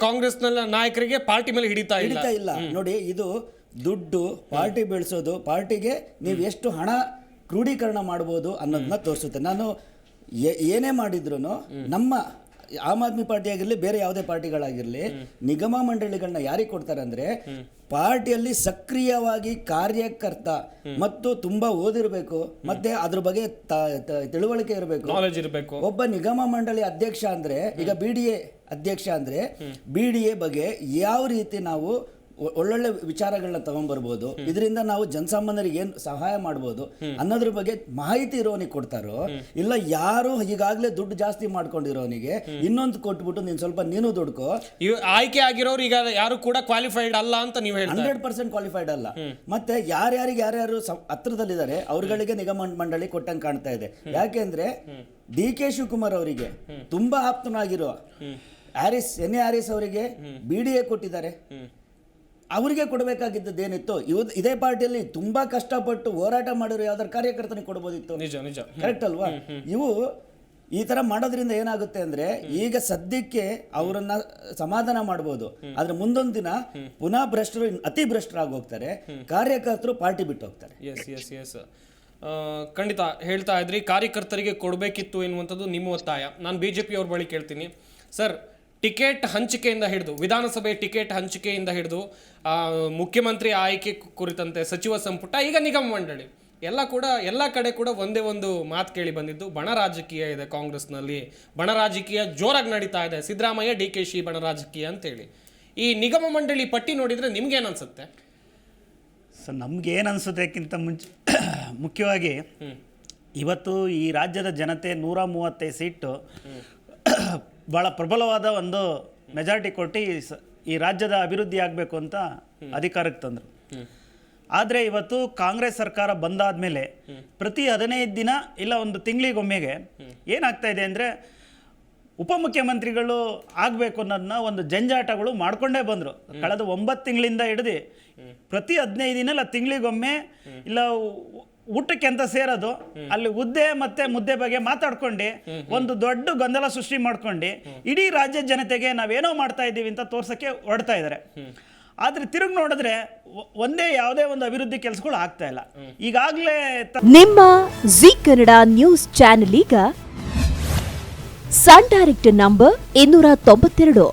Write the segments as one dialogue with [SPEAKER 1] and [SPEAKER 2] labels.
[SPEAKER 1] ಕಾಂಗ್ರೆಸ್ನ ನಾಯಕರಿಗೆ ಪಾರ್ಟಿ ಮೇಲೆ ಹಿಡಿತಾ ಇಲ್ಲ.
[SPEAKER 2] ಹಿಡಿತಾ ಇಲ್ಲ. ನೋಡಿ ಇದು ದುಡ್ಡು ಪಾರ್ಟಿ ಬೆಳೆಸೋದು ಪಾರ್ಟಿಗೆ ನೀವು ಎಷ್ಟು ಹಣ ಕ್ರೋಢೀಕರಣ ಮಾಡ್ಬೋದು ಅನ್ನೋದನ್ನ ತೋರಿಸುತ್ತೆ. ನಾನು ಏ- ಏನೇ ಮಾಡಿದ್ರು ನಮ್ಮ ಆಮ್ ಆದ್ಮಿ ಪಾರ್ಟಿ ಆಗಿರಲಿ ಬೇರೆ ಯಾವುದೇ ಪಾರ್ಟಿಗಳಾಗಿರಲಿ ನಿಗಮ ಮಂಡಳಿಗಳನ್ನ ಯಾರಿಗೆ ಕೊಡ್ತಾರೆ ಅಂದ್ರೆ ಪಾರ್ಟಿಯಲ್ಲಿ ಸಕ್ರಿಯವಾಗಿ ಕಾರ್ಯಕರ್ತ ಮತ್ತು ತುಂಬಾ ಓದಿರಬೇಕು ಮತ್ತೆ ಅದ್ರ ಬಗ್ಗೆ ತಿಳುವಳಿಕೆ ಇರಬೇಕು.
[SPEAKER 1] ನಾಲೆಜ್ ಇರಬೇಕು.
[SPEAKER 2] ಒಬ್ಬ ನಿಗಮ ಮಂಡಳಿ ಅಧ್ಯಕ್ಷ ಅಂದ್ರೆ ಈಗ ಬಿ ಡಿ ಎ ಅಧ್ಯಕ್ಷ ಅಂದ್ರೆ ಬಿ ಡಿ ಎ ಬಗ್ಗೆ ಯಾವ ರೀತಿ ನಾವು ಒಳ್ಳೊಳ್ಳೆ ವಿಚಾರಗಳನ್ನ ತಗೊಂಡ್ಬರ್ಬೋದು ಇದರಿಂದ ನಾವು ಜನಸಾಮಾನ್ಯರಿಗೆ ಏನು ಸಹಾಯ ಮಾಡ್ಬೋದು? ಅನ್ನೋದ್ರ ಬಗ್ಗೆ ಮಾಹಿತಿ ಇರೋನಿಗೆ ಕೊಡ್ತಾರೋ? ಇಲ್ಲ ಯಾರು ಈಗಾಗಲೇ ದುಡ್ಡು ಜಾಸ್ತಿ ಮಾಡ್ಕೊಂಡಿರೋನಿಗೆ ಇನ್ನೊಂದು ಕೊಟ್ಬಿಟ್ಟು ನೀನು ಸ್ವಲ್ಪ ನೀನು ದುಡ್ಕೊ.
[SPEAKER 1] ಆಯ್ಕೆ ಆಗಿರೋರು ಈಗ ಯಾರು ಕೂಡ ಕ್ವಾಲಿಫೈಡ್ ಅಲ್ಲ ಅಂತ ನೀವು ಹೇಳಿ
[SPEAKER 2] ಹಂಡ್ರೆಡ್ ಪರ್ಸೆಂಟ್ ಕ್ವಾಲಿಫೈಡ್ ಅಲ್ಲ. ಮತ್ತೆ ಯಾರ್ಯಾರಿಗೆ ಯಾರ್ಯಾರು ಹತ್ರದಲ್ಲಿದ್ದಾರೆ ಅವ್ರಗಳಿಗೆ ನಿಗಮ ಮಂಡಳಿ ಕೊಟ್ಟಂಗೆ ಕಾಣ್ತಾ ಇದೆ. ಯಾಕೆಂದ್ರೆ ಡಿ ಕೆ ಶಿವಕುಮಾರ್ ಅವರಿಗೆ ತುಂಬಾ ಆಪ್ತನಾಗಿರೋ ಹ್ಯಾರಿಸ್ ಎನ್ ಎ ಹ್ಯಾರಿಸ್ ಅವರಿಗೆ ಬಿ ಡಿ ಎ ಕೊಟ್ಟಿದ್ದಾರೆ. ಅವರಿಗೆ ಕೊಡಬೇಕಾಗಿದ್ದದ್ದು ಏನಿತ್ತು ಇವ್ ಇದೇ ಪಾರ್ಟಿಯಲ್ಲಿ ತುಂಬಾ ಕಷ್ಟಪಟ್ಟು ಹೋರಾಟ ಮಾಡಿರೋ ಯಾವ್ದಾರು ಕಾರ್ಯಕರ್ತನಿಗೆ ಕೊಡ್ಬೋದಿತ್ತು?
[SPEAKER 1] ನಿಜ ನಿಜ.
[SPEAKER 2] ಕರೆಕ್ಟ್ ಅಲ್ವಾ? ಇವು ಈ ತರ ಮಾಡೋದ್ರಿಂದ ಏನಾಗುತ್ತೆ ಅಂದ್ರೆ ಈಗ ಸದ್ಯಕ್ಕೆ ಅವರನ್ನ ಸಮಾಧಾನ ಮಾಡಬಹುದು ಆದ್ರೆ ಮುಂದೊಂದು ದಿನ ಪುನಃ ಭ್ರಷ್ಟರು ಅತಿ ಭ್ರಷ್ಟರಾಗಿ ಹೋಗ್ತಾರೆ. ಕಾರ್ಯಕರ್ತರು ಪಾರ್ಟಿ ಬಿಟ್ಟು ಹೋಗ್ತಾರೆ.
[SPEAKER 1] ಎಸ್ ಎಸ್ ಎಸ್ ಖಂಡಿತ ಹೇಳ್ತಾ ಇದ್ರಿ ಕಾರ್ಯಕರ್ತರಿಗೆ ಕೊಡಬೇಕಿತ್ತು ಎನ್ನುವಂಥದ್ದು ನಿಮ್ಮ ಒತ್ತಾಯ. ನಾನು ಬಿ ಜೆ ಅವ್ರ ಬಳಿ ಕೇಳ್ತೀನಿ. ಸರ್ ಟಿಕೆಟ್ ಹಂಚಿಕೆಯಿಂದ ಹಿಡಿದು ವಿಧಾನಸಭೆ ಟಿಕೆಟ್ ಹಂಚಿಕೆಯಿಂದ ಹಿಡಿದು ಮುಖ್ಯಮಂತ್ರಿ ಆಯ್ಕೆ ಕುರಿತಂತೆ ಸಚಿವ ಸಂಪುಟ ಈಗ ನಿಗಮ ಮಂಡಳಿ ಎಲ್ಲ ಕೂಡ ಎಲ್ಲ ಕಡೆ ಕೂಡ ಒಂದೇ ಒಂದು ಮಾತು ಕೇಳಿ ಬಂದಿದ್ದು ಬಣ ರಾಜಕೀಯ ಇದೆ ಕಾಂಗ್ರೆಸ್ನಲ್ಲಿ. ಬಣ ರಾಜಕೀಯ ಜೋರಾಗಿ ನಡೀತಾ ಇದೆ. ಸಿದ್ದರಾಮಯ್ಯ ಡಿ ಕೆ ಶಿ ಬಣ ರಾಜಕೀಯ ಅಂತೇಳಿ. ಈ ನಿಗಮ ಮಂಡಳಿ ಪಟ್ಟಿ ನೋಡಿದರೆ ನಿಮ್ಗೇನು ಅನ್ಸುತ್ತೆ?
[SPEAKER 3] ಸೊ ನಮ್ಗೇನು ಅನಿಸೋದಕ್ಕಿಂತ ಮುಂಚೆ ಮುಖ್ಯವಾಗಿ ಇವತ್ತು ಈ ರಾಜ್ಯದ ಜನತೆ ನೂರ ಮೂವತ್ತೈದು ಸೀಟು ಭಾಳ ಪ್ರಬಲವಾದ ಒಂದು ಮೆಜಾರಿಟಿ ಕೊಟ್ಟು ಈ ರಾಜ್ಯದ ಅಭಿವೃದ್ಧಿ ಆಗಬೇಕು ಅಂತ ಅಧಿಕಾರಕ್ಕೆ ತಂದರು. ಆದರೆ ಇವತ್ತು ಕಾಂಗ್ರೆಸ್ ಸರ್ಕಾರ ಬಂದಾದ ಮೇಲೆ ಪ್ರತಿ ಹದಿನೈದು ದಿನ ಇಲ್ಲ ಒಂದು ತಿಂಗಳಿಗೊಮ್ಮೆಗೆ ಏನಾಗ್ತಾ ಇದೆ ಅಂದರೆ ಉಪಮುಖ್ಯಮಂತ್ರಿಗಳು ಆಗಬೇಕು ಅನ್ನೋದನ್ನ ಒಂದು ಜಂಜಾಟಗಳು ಮಾಡ್ಕೊಂಡೇ ಬಂದರು. ಕಳೆದ ಒಂಬತ್ತು ತಿಂಗಳಿಂದ ಹಿಡಿದು ಪ್ರತಿ ಹದಿನೈದು ದಿನ ಇಲ್ಲ ತಿಂಗಳಿಗೊಮ್ಮೆ ಇಲ್ಲ ಊಟಕ್ಕೆ ಅಂತ ಸೇರೋದು, ಅಲ್ಲಿ ಹುದ್ದೆ ಮತ್ತೆ ಮುದ್ದೆ ಬಗ್ಗೆ ಮಾತಾಡ್ಕೊಂಡು, ಒಂದು ದೊಡ್ಡ ಗೊಂದಲ ಸೃಷ್ಟಿ ಮಾಡ್ಕೊಂಡು, ಇಡೀ ರಾಜ್ಯ ಜನತೆಗೆ ನಾವೇನೋ ಮಾಡ್ತಾ ಇದ್ದೀವಿ ಅಂತ ತೋರ್ಸಕ್ಕೆ ಹೊಡ್ತಾ ಇದ್ದಾರೆ ಆದ್ರೆ ತಿರುಗಿ ನೋಡಿದ್ರೆ ಒಂದೇ ಯಾವುದೇ ಒಂದು ಅಭಿವೃದ್ಧಿ ಕೆಲಸಗಳು ಆಗ್ತಾ ಇಲ್ಲ. ಈಗಾಗಲೇ
[SPEAKER 4] ನಿಮ್ಮ ಜಿ ಕನ್ನಡ ನ್ಯೂಸ್ ಚಾನೆಲ್ ಈಗ ಸನ್ ಡೈರೆಕ್ಟ್ ನಂಬರ್ ಇನ್ನೂರ ತೊಂಬತ್ತೆರಡು,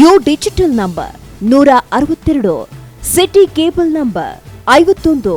[SPEAKER 4] ಯು ಡಿಜಿಟಲ್ ನಂಬರ್ ನೂರ ಅರವತ್ತೆರಡು, ಸಿಟಿ ಕೇಬಲ್ ನಂಬರ್ ಐವತ್ತೊಂದು.